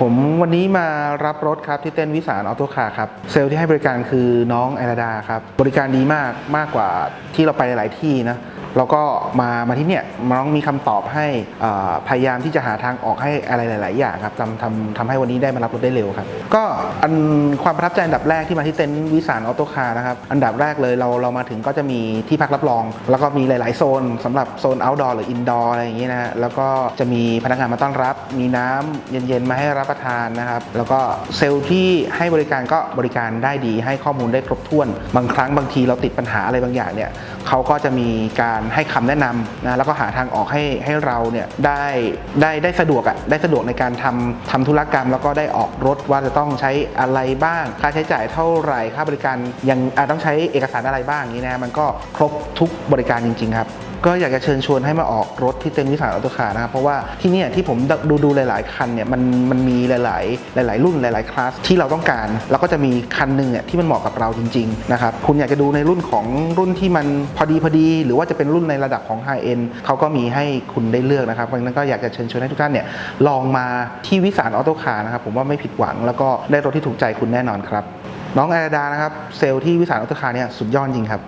ผมวันนี้มารับรถครับที่เต้นวิสารออโต้คาร์ครับเซลล์ที่ให้บริการคือน้องไอราดาครับบริการดีมากมากกว่าที่เราไปหลายที่นะ แล้วก็มามาที่เนี่ยน้องมีคำตอบให้พยายามที่จะหาทางออกให้อะไรหลาย ๆ อย่างครับทำทำทำให้วันนี้ได้มารับรถได้เร็วครับ ก็อันความประทับใจอันดับแรกที่มาที่เต็นท์วิสารออโต้คาร์นะครับอันดับแรกเลยเราเรามาถึงก็จะมีที่พักรับรอง แล้วก็มีหลาย ๆ โซนสำหรับโซน outdoor หรือ indoor อะไรอย่างนี้นะฮะแล้วก็จะมีพนักงานมาต้อนรับ มีน้ำเย็น ๆ มาให้รับประทานนะครับ แล้วก็เซลล์ที่ให้บริการก็บริการได้ดีให้ข้อมูลได้ครบถ้วน บางครั้งบางทีเราติดปัญหาอะไรบางอย่างเนี่ย เขาก็จะมีการให้คำแนะนำนะแล้วก็หาทางออกให้ให้เราเนี่ยได้ได้ได้สะดวกอะ่ะได้สะดวกในการทำทำธุรกรรม แล้วก็ได้ออกรถว่าจะต้องใช้อะไรบ้าง ค่าใช้จ่ายเท่าไหร่ค่าบริการยังอาจต้องใช้เอกสารอะไรบ้างนี้นะมันก็ครบทุกบริการจริง ๆ ครับ ก็อยากจะเชิญชวนให้มาออกรถที่เต็นท์วิสานออโตคาร์นะครับเพราะว่าที่เนี่ยที่ผมดูดูหลาย ๆ คันเนี่ยมันมันมีหลาย ๆ หลาย ๆ รุ่นหลาย ๆ คลาสที่เราต้องการ แล้วก็จะมีคันหนึ่งเนี่ยที่มันเหมาะกับเราจริง ๆ นะครับ คุณอยากจะดูในรุ่นของรุ่นที่มันพอดีพอดี หรือว่าจะเป็นรุ่นในระดับของ High End เขาก็มีให้คุณได้เลือกนะครับเพราะฉะนั้นก็อยากจะเชิญชวนให้ทุกท่านเนี่ยลองมาที่วิสานออโตคาร์นะครับผมว่าไม่ผิดหวัง แล้วก็ได้รถที่ถูกใจคุณแน่นอนครับน้องไอรดานะครับเซลล์ที่วิสานออโตคาร์เนี่ยสุดยอดจริงครับ